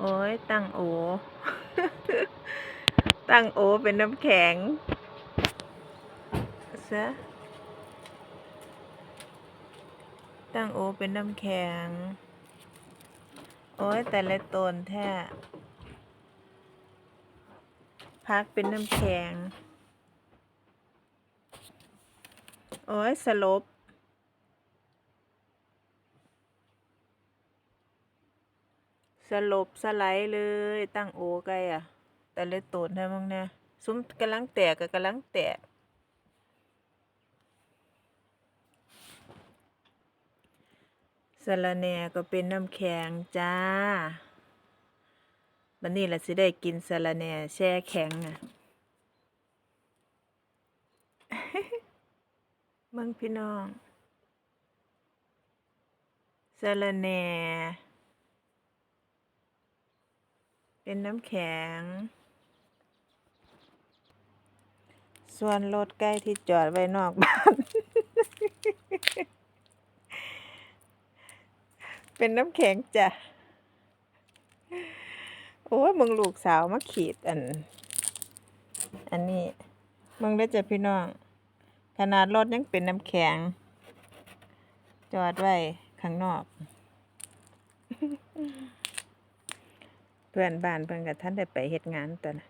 โอ้ยตั้งโอ ตั้งโอเป็นน้ำแข็งซะตั้งโอเป็นน้ำแข็ง โอ้ยแต่ละตนแท้พักเป็นน้ำแข็ง โอ้ยสลบ สลบสไลด์เลย ตั้งโอไกอะ แต่เลยตูนให้มึงเนี่ยซุ้มกำลังแตกกับกำลังแตกสะระแหน่ก็เป็นน้ำแข็งจ้าวันนี้เราสิได้กินสะระแหน่แช่แข็งอะมึงพี่น้องสะระแหน่ เป็นน้ำแข็ง ส่วนรถใกล้ที่จอดไว้นอกบ้าน เป็นน้ำแข็งจ้ะ โอ้ยมึงลูกสาวมาขีดอัน อันนี้มึงได้จ้ะพี่น้อง ขนาดรถยังเป็นน้ำแข็ง จอดไว้ข้างนอก พื่อนบ้านเพิ่นกับท่านได้ไปเฮ็ดงานตัวนะ